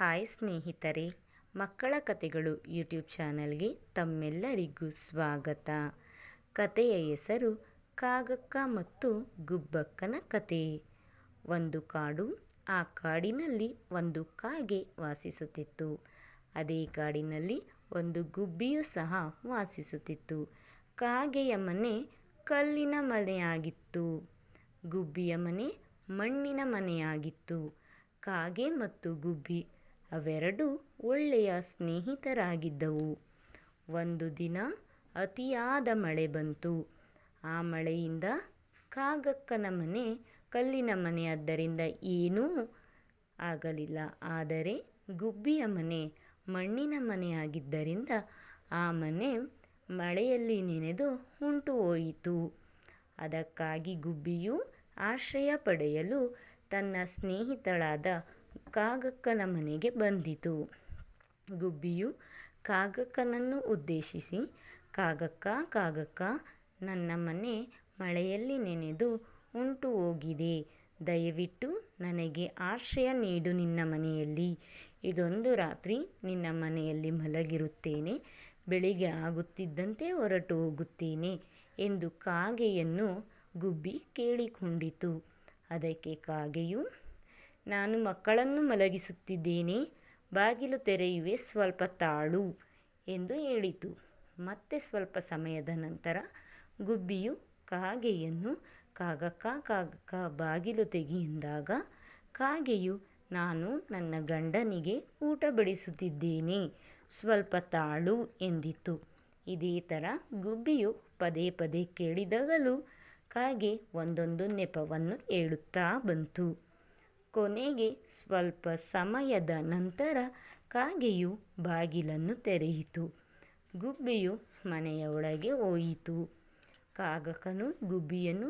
Hi ಸ್ನೇಹಿತರೆ, ಮಕ್ಕಳ ಕಥೆಗಳು ಯೂಟ್ಯೂಬ್ ಚಾನಲ್ಗೆ ತಮ್ಮೆಲ್ಲರಿಗೂ ಸ್ವಾಗತ. ಕಥೆಯ ಹೆಸರು ಕಾಗಕ್ಕ ಮತ್ತು ಗುಬ್ಬಕ್ಕನ ಕತೆ. ಒಂದು ಕಾಡು ಆ ಕಾಡಿನಲ್ಲಿ ಒಂದು ಕಾಗೆ ವಾಸಿಸುತ್ತಿತ್ತು. ಅದೇ ಕಾಡಿನಲ್ಲಿ ಒಂದು ಗುಬ್ಬಿಯೂ ಸಹ ವಾಸಿಸುತ್ತಿತ್ತು. ಕಾಗೆಯ ಮನೆ ಕಲ್ಲಿನ ಮನೆಯಾಗಿತ್ತು. ಗುಬ್ಬಿಯ ಮನೆ ಮಣ್ಣಿನ ಮನೆಯಾಗಿತ್ತು. ಕಾಗೆ ಮತ್ತು ಗುಬ್ಬಿ ಅವೆರಡೂ ಒಳ್ಳೆಯ ಸ್ನೇಹಿತರಾಗಿದ್ದವು. ಒಂದು ದಿನ ಅತಿಯಾದ ಮಳೆ ಬಂತು. ಆ ಮಳೆಯಿಂದ ಕಾಗಕ್ಕನ ಮನೆ, ಕಲ್ಲಿನ ಮನೆಯಾದ್ದರಿಂದ ಏನೂ ಆಗಲಿಲ್ಲ. ಆದರೆ ಗುಬ್ಬಿಯ ಮನೆ, ಮಣ್ಣಿನ ಮನೆಯಾಗಿದ್ದರಿಂದ ಆ ಮನೆ ಮಳೆಯಲ್ಲಿ ನೆನೆದು ಉಂಟು ಹೋಯಿತು. ಅದಕ್ಕಾಗಿ ಗುಬ್ಬಿಯು ಆಶ್ರಯ ಪಡೆಯಲು ತನ್ನ ಸ್ನೇಹಿತಳಾದ ಕಾಗಕ್ಕನ ಮನೆಗೆ ಬಂದಿತು. ಗುಬ್ಬಿಯು ಕಾಗಕ್ಕನನ್ನು ಉದ್ದೇಶಿಸಿ, ಕಾಗಕ್ಕ ಕಾಗಕ್ಕ, ನನ್ನ ಮನೆ ಮಳೆಯಲ್ಲಿ ನೆನೆದು ಉಂಟು ಹೋಗಿದೆ. ದಯವಿಟ್ಟು ನನಗೆ ಆಶ್ರಯ ನೀಡು ನಿನ್ನ ಮನೆಯಲ್ಲಿ. ಇದೊಂದು ರಾತ್ರಿ ನಿನ್ನ ಮನೆಯಲ್ಲಿ ಮಲಗಿರುತ್ತೇನೆ. ಬೆಳಿಗ್ಗೆ ಆಗುತ್ತಿದ್ದಂತೆ ಹೊರಟು ಹೋಗುತ್ತೇನೆ ಎಂದು ಕಾಗೆಯನ್ನು ಗುಬ್ಬಿ ಕೇಳಿಕೊಂಡಿತು. ಅದಕ್ಕೆ ಕಾಗೆಯು ನಾನು ಮಕ್ಕಳನ್ನು ಮಲಗಿಸುತ್ತಿದ್ದೇನೆ, ಬಾಗಿಲು ತೆರೆಯುವೆ, ಸ್ವಲ್ಪ ತಾಳು ಎಂದು ಹೇಳಿತು. ಮತ್ತೆ ಸ್ವಲ್ಪ ಸಮಯದ ನಂತರ ಗುಬ್ಬಿಯು ಕಾಗೆಯನ್ನು, ಕಾಗಕ್ಕ ಕಾಗಕ್ಕ ಬಾಗಿಲು ತೆಗಿ ಎಂದಾಗ, ಕಾಗೆಯು, ನಾನು ನನ್ನ ಗಂಡನಿಗೆ ಊಟ ಬಡಿಸುತ್ತಿದ್ದೇನೆ, ಸ್ವಲ್ಪ ತಾಳು ಎಂದಿತು. ಇದೇ ಥರ ಗುಬ್ಬಿಯು ಪದೇ ಪದೇ ಕೇಳಿದಾಗಲೂ ಕಾಗೆ ಒಂದೊಂದು ನೆಪವನ್ನು ಹೇಳುತ್ತಾ ಬಂತು. ಕೊನೆಗೆ ಸ್ವಲ್ಪ ಸಮಯದ ನಂತರ ಕಾಗೆಯು ಬಾಗಿಲನ್ನು ತೆರೆಯಿತು. ಗುಬ್ಬಿಯು ಮನೆಯ ಒಳಗೆ ಹೋಯಿತು. ಕಾಗಕನು ಗುಬ್ಬಿಯನ್ನು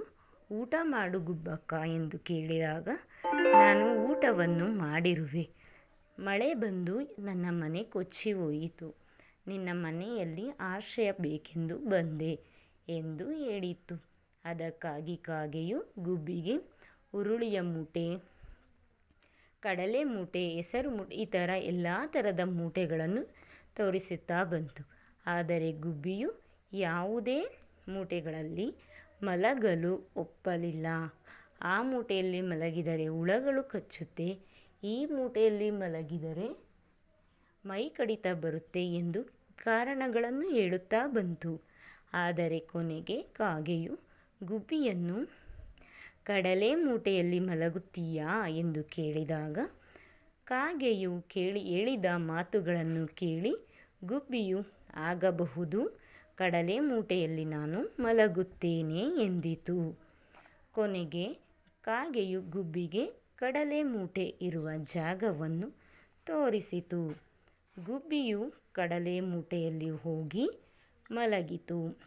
ಊಟ ಮಾಡು ಗುಬ್ಬಕ್ಕ ಎಂದು ಕೇಳಿದಾಗ, ನಾನು ಊಟವನ್ನು ಮಾಡಿರುವೆ. ಮಳೆ ಬಂದು ನನ್ನ ಮನೆ ಕೊಚ್ಚಿ ಹೋಯಿತು. ನಿನ್ನ ಮನೆಯಲ್ಲಿ ಆಶ್ರಯ ಬೇಕೆಂದು ಬಂದೆ ಎಂದು ಹೇಳಿತು. ಅದಕ್ಕಾಗಿ ಕಾಗೆಯು ಗುಬ್ಬಿಗೆ ಉರುಳಿಯ ಮೂಟೆ ಕಡಲೆ ಮೂಟೆ, ಹೆಸರು ಮೂಟೆ, ಈ ಥರ ಎಲ್ಲ ಥರದ ಮೂಟೆಗಳನ್ನು ತೋರಿಸುತ್ತಾ ಬಂತು. ಆದರೆ ಗುಬ್ಬಿಯು ಯಾವುದೇ ಮೂಟೆಗಳಲ್ಲಿ ಮಲಗಲು ಒಪ್ಪಲಿಲ್ಲ. ಆ ಮೂಟೆಯಲ್ಲಿ ಮಲಗಿದರೆ ಹುಳಗಳು ಕಚ್ಚುತ್ತೆ. ಈ ಮೂಟೆಯಲ್ಲಿ ಮಲಗಿದರೆ ಮೈ ಕಡಿತ ಬರುತ್ತೆ ಎಂದು ಕಾರಣಗಳನ್ನು ಹೇಳುತ್ತಾ ಬಂತು. ಆದರೆ ಕೊನೆಗೆ ಕಾಗೆಯು ಗುಬ್ಬಿಯನ್ನು ಕಡಲೆ ಮೂಟೆಯಲ್ಲಿ ಮಲಗುತ್ತೀಯಾ ಎಂದು ಕೇಳಿದಾಗ, ಕಾಗೆಯು ಕೇಳಿ ಹೇಳಿದ ಮಾತುಗಳನ್ನು ಕೇಳಿ ಗುಬ್ಬಿಯು ಆಗಬಹುದು, ಕಡಲೆ ಮೂಟೆಯಲ್ಲಿ ನಾನು ಮಲಗುತ್ತೇನೆ ಎಂದಿತು. ಕೊನೆಗೆ ಕಾಗೆಯು ಗುಬ್ಬಿಗೆ ಕಡಲೆ ಮೂಟೆ ಇರುವ ಜಾಗವನ್ನು ತೋರಿಸಿತು. ಗುಬ್ಬಿಯು ಕಡಲೆ ಮೂಟೆಯಲ್ಲಿ ಹೋಗಿ ಮಲಗಿತು.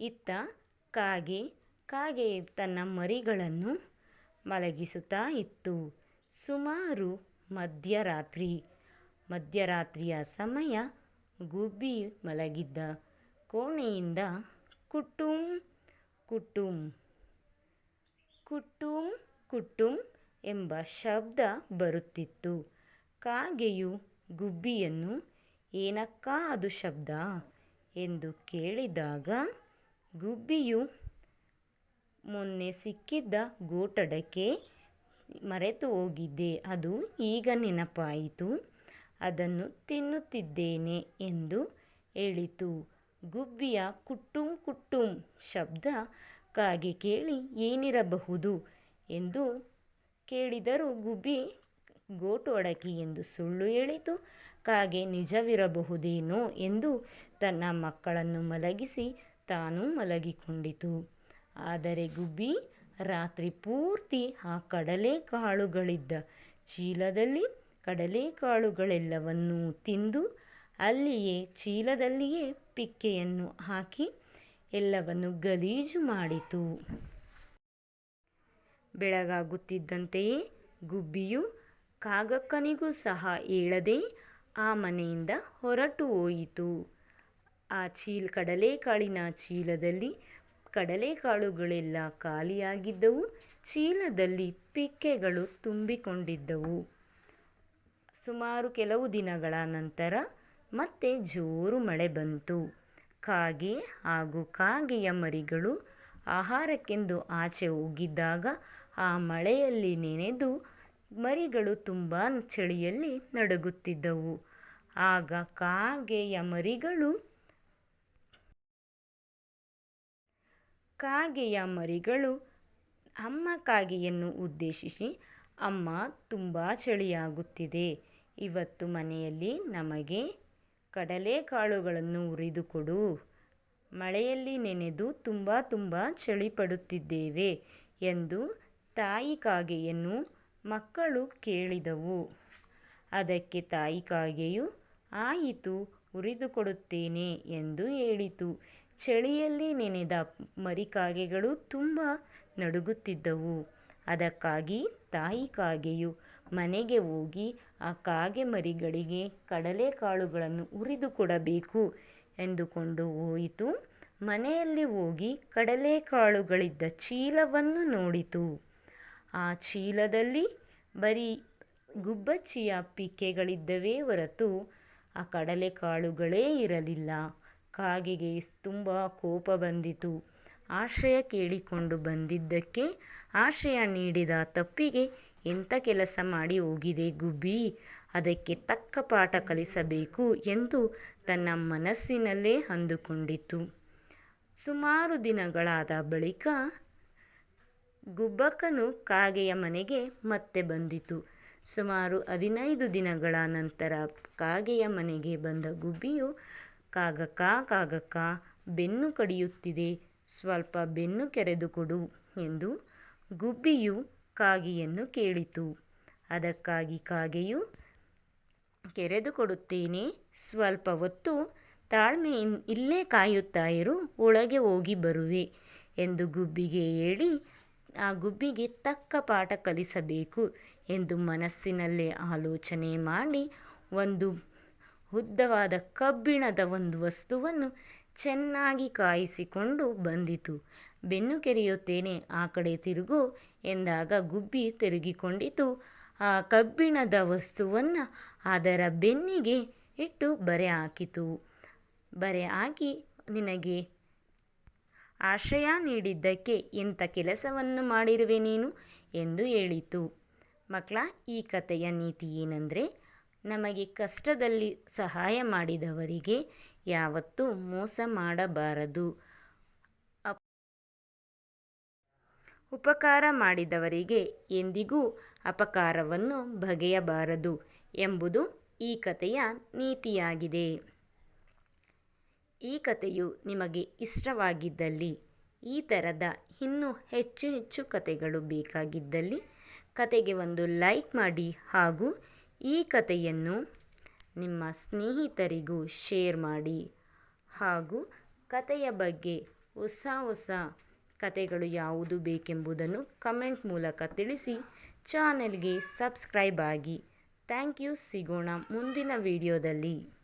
ಇತ್ತ ಕಾಗೆ ಕಾಗೆ ತನ್ನ ಮರಿಗಳನ್ನು ಮಲಗಿಸುತ್ತಾ ಇತ್ತು. ಸುಮಾರು ಮಧ್ಯರಾತ್ರಿ, ಮಧ್ಯರಾತ್ರಿಯ ಸಮಯ ಗುಬ್ಬಿ ಮಲಗಿದ್ದ ಕೋಣೆಯಿಂದ ಕುಟುಂ ಕುಟುಂ ಕುಟುಂ ಕುಟುಂ ಎಂಬ ಶಬ್ದ ಬರುತ್ತಿತ್ತು. ಕಾಗೆಯು ಗುಬ್ಬಿಯನ್ನು ಏನಕ್ಕ ಅದು ಶಬ್ದ ಎಂದು ಕೇಳಿದಾಗ ಗುಬ್ಬಿಯು ಮೊನ್ನೆ ಸಿಕ್ಕಿದ್ದ ಗೋಟಡಕೆ ಮರೆತು ಹೋಗಿದ್ದೆ. ಅದು ಈಗ ನೆನಪಾಯಿತು. ಅದನ್ನು ತಿನ್ನುತ್ತಿದ್ದೇನೆ ಎಂದು ಹೇಳಿತು. ಗುಬ್ಬಿಯ ಕುಟ್ಟುಂ ಕುಟ್ಟುಂ ಶಬ್ದ ಕಾಗೆ ಕೇಳಿ ಏನಿರಬಹುದು ಎಂದು ಕೇಳಿದರೂ ಗುಬ್ಬಿ ಗೋಟು ಅಡಕೆ ಎಂದು ಸುಳ್ಳು ಹೇಳಿತು. ಕಾಗೆ ನಿಜವಿರಬಹುದೇನೋ ಎಂದು ತನ್ನ ಮಕ್ಕಳನ್ನು ಮಲಗಿಸಿ ತಾನೂ ಮಲಗಿಕೊಂಡಿತು. ಆದರೆ ಗುಬ್ಬಿ ರಾತ್ರಿ ಪೂರ್ತಿ ಆ ಕಡಲೆಕಾಳುಗಳಿದ್ದ. ಚೀಲದಲ್ಲಿ ಕಡಲೆಕಾಳುಗಳೆಲ್ಲವನ್ನೂ ತಿಂದು ಅಲ್ಲಿಯೇ ಚೀಲದಲ್ಲಿಯೇ ಪಿಕ್ಕೆಯನ್ನು ಹಾಕಿ ಎಲ್ಲವನ್ನು ಗಲೀಜು ಮಾಡಿತು. ಬೆಳಗಾಗುತ್ತಿದ್ದಂತೆಯೇ ಗುಬ್ಬಿಯು ಕಾಗಕ್ಕನಿಗೂ ಸಹ ಹೇಳದೆ ಆ ಮನೆಯಿಂದ ಹೊರಟು ಹೋಯಿತು. ಆ ಚೀಲ ಕಡಲೆಕಾಳಿನ ಚೀಲದಲ್ಲಿ ಕಡಲೆಕಾಳುಗಳೆಲ್ಲ ಖಾಲಿಯಾಗಿದ್ದವು, ಚೀಲದಲ್ಲಿ ಪಿಕ್ಕೆಗಳು ತುಂಬಿಕೊಂಡಿದ್ದವು. ಸುಮಾರು ಕೆಲವು ದಿನಗಳ ನಂತರ ಮತ್ತೆ ಜೋರು ಮಳೆ ಬಂತು. ಕಾಗೆ ಹಾಗೂ ಕಾಗೆಯ ಮರಿಗಳು ಆಹಾರಕ್ಕೆಂದು ಆಚೆ ಹೋಗಿದ್ದಾಗ ಆ ಮಳೆಯಲ್ಲಿ ನೆನೆದು ಮರಿಗಳು ತುಂಬ ಚಳಿಯಲ್ಲಿ ನಡುಗುತ್ತಿದ್ದವು. ಆಗ ಕಾಗೆಯ ಮರಿಗಳು ಕಾಗೆಯ ಮರಿಗಳು ಅಮ್ಮ ಕಾಗೆಯನ್ನು ಉದ್ದೇಶಿಸಿ ಅಮ್ಮ ತುಂಬ ಚಳಿಯಾಗುತ್ತಿದೆ. ಇವತ್ತು ಮನೆಯಲ್ಲಿ ನಮಗೆ ಕಡಲೆಕಾಳುಗಳನ್ನು ಹುರಿದು ಕೊಡು ಮಳೆಯಲ್ಲಿ ನೆನೆದು ತುಂಬ ತುಂಬ ಚಳಿ ಪಡುತ್ತಿದ್ದೇವೆ ಎಂದು ತಾಯಿ ಕಾಗೆಯನ್ನು ಮಕ್ಕಳು ಕೇಳಿದವು. ಅದಕ್ಕೆ ತಾಯಿ ಕಾಗೆಯು, ಆಯಿತು, ಹುರಿದುಕೊಡುತ್ತೇನೆ ಎಂದು ಹೇಳಿತು. ಚಳಿಯಲ್ಲಿ ನೆನೆದ ಮರಿಕಾಗೆಗಳು ತುಂಬ ನಡುಗುತ್ತಿದ್ದವು. ಅದಕ್ಕಾಗಿ ತಾಯಿ ಕಾಗೆಯು ಮನೆಗೆ ಹೋಗಿ ಆ ಕಾಗೆ ಮರಿಗಳಿಗೆ ಕಡಲೆಕಾಳುಗಳನ್ನು ಹುರಿದು ಕೊಡಬೇಕು ಎಂದುಕೊಂಡು ಹೋಯಿತು. ಮನೆಯಲ್ಲಿ ಹೋಗಿ ಕಡಲೆಕಾಳುಗಳಿದ್ದ ಚೀಲವನ್ನು ನೋಡಿತು. ಆ ಚೀಲದಲ್ಲಿ ಬರೀ ಗುಬ್ಬಚ್ಚಿಯ ಪಿಕ್ಕೆಗಳಿದ್ದವೇ ಹೊರತು ಆ ಕಡಲೆಕಾಳುಗಳೇ ಇರಲಿಲ್ಲ. ಕಾಗೆಗೆ ತುಂಬ ಕೋಪ ಬಂದಿತು. ಆಶ್ರಯ ಕೇಳಿಕೊಂಡು ಬಂದಿದ್ದಕ್ಕೆ ಆಶ್ರಯ ನೀಡಿದ ತಪ್ಪಿಗೆ ಎಂಥ ಕೆಲಸ ಮಾಡಿ ಹೋಗಿದೆ ಗುಬ್ಬಿ? ಅದಕ್ಕೆ ತಕ್ಕ ಪಾಠ ಕಲಿಸಬೇಕು ಎಂದು ತನ್ನ ಮನಸ್ಸಿನಲ್ಲೇ ಅಂದುಕೊಂಡಿತು ಸುಮಾರು ದಿನಗಳಾದ ಬಳಿಕ ಗುಬ್ಬಕ್ಕನು ಕಾಗೆಯ ಮನೆಗೆ ಮತ್ತೆ ಬಂದಿತು. ಸುಮಾರು ಹದಿನೈದು ದಿನಗಳ ನಂತರ ಕಾಗೆಯ ಮನೆಗೆ ಬಂದ ಗುಬ್ಬಿಯು ಕಾಗಕ್ಕ ಕಾಗಕ್ಕ, ಬೆನ್ನು ಕಡಿಯುತ್ತಿದೆ, ಸ್ವಲ್ಪ ಬೆನ್ನು ಕೆರೆದು ಕೊಡು ಎಂದು ಗುಬ್ಬಿಯು ಕಾಗೆಯನ್ನು ಕೇಳಿತು. ಅದಕ್ಕಾಗಿ ಕಾಗೆಯು ಕೆರೆದು ಕೊಡುತ್ತೇನೆ ಸ್ವಲ್ಪ ಹೊತ್ತು ತಾಳ್ಮೆ ಇಲ್ಲೇ ಕಾಯುತ್ತಾ ಇರು ಒಳಗೆ ಹೋಗಿ ಬರುವೆ ಎಂದು ಗುಬ್ಬಿಗೆ ಹೇಳಿ, ಆ ಗುಬ್ಬಿಗೆ ತಕ್ಕ ಪಾಠ ಕಲಿಸಬೇಕು ಎಂದು ಮನಸ್ಸಿನಲ್ಲೇ ಆಲೋಚನೆ ಮಾಡಿ ಒಂದು ಉದ್ದವಾದ ಕಬ್ಬಿಣದ ಒಂದು ವಸ್ತುವನ್ನು ಚೆನ್ನಾಗಿ ಕಾಯಿಸಿಕೊಂಡು ಬಂದಿತು. ಬೆನ್ನು ಕೆರೆಯುತ್ತೇನೆ, ಆ ಕಡೆ ತಿರುಗು ಎಂದಾಗ ಗುಬ್ಬಿ ತಿರುಗಿಕೊಂಡಿತು. ಆ ಕಬ್ಬಿಣದ ವಸ್ತುವನ್ನು ಅದರ ಬೆನ್ನಿಗೆ ಇಟ್ಟು ಬರೆ ಹಾಕಿತು. ಬರೆ ಹಾಕಿ ನಿನಗೆ ಆಶ್ರಯ ನೀಡಿದ್ದಕ್ಕೆ ಇಂಥ ಕೆಲಸವನ್ನು ಮಾಡಿರುವೆ ನೀನು? ಎಂದು ಹೇಳಿತು. ಮಕ್ಕಳ, ಈ ಕಥೆಯ ನೀತಿ ಏನಂದರೆ ನಮಗೆ ಕಷ್ಟದಲ್ಲಿ ಸಹಾಯ ಮಾಡಿದವರಿಗೆ ಯಾವತ್ತೂ ಮೋಸ ಮಾಡಬಾರದು. ಉಪಕಾರ ಮಾಡಿದವರಿಗೆ ಎಂದಿಗೂ ಅಪಕಾರವನ್ನು ಬಗೆಯಬಾರದು ಎಂಬುದು ಈ ಕಥೆಯ ನೀತಿಯಾಗಿದೆ. ಈ ಕಥೆಯು ನಿಮಗೆ ಇಷ್ಟವಾಗಿದ್ದಲ್ಲಿ, ಈ ಥರದ ಇನ್ನೂ ಹೆಚ್ಚು ಹೆಚ್ಚು ಕಥೆಗಳು ಬೇಕಾಗಿದ್ದಲ್ಲಿ ಕತೆಗೆ ಒಂದು ಲೈಕ್ ಮಾಡಿ ಹಾಗೂ ಈ ಕಥೆಯನ್ನು ನಿಮ್ಮ ಸ್ನೇಹಿತರಿಗೂ ಶೇರ್ ಮಾಡಿ. ಹಾಗೂ ಕಥೆಯ ಬಗ್ಗೆ ಹೊಸ ಹೊಸ ಕಥೆಗಳು ಯಾವುದು ಬೇಕೆಂಬುದನ್ನು ಕಮೆಂಟ್ ಮೂಲಕ ತಿಳಿಸಿ. ಚಾನೆಲ್ಗೆ ಸಬ್ಸ್ಕ್ರೈಬ್ ಆಗಿ. Thank you. ಸಿಗೋಣ ಮುಂದಿನ ವಿಡಿಯೋದಲ್ಲಿ.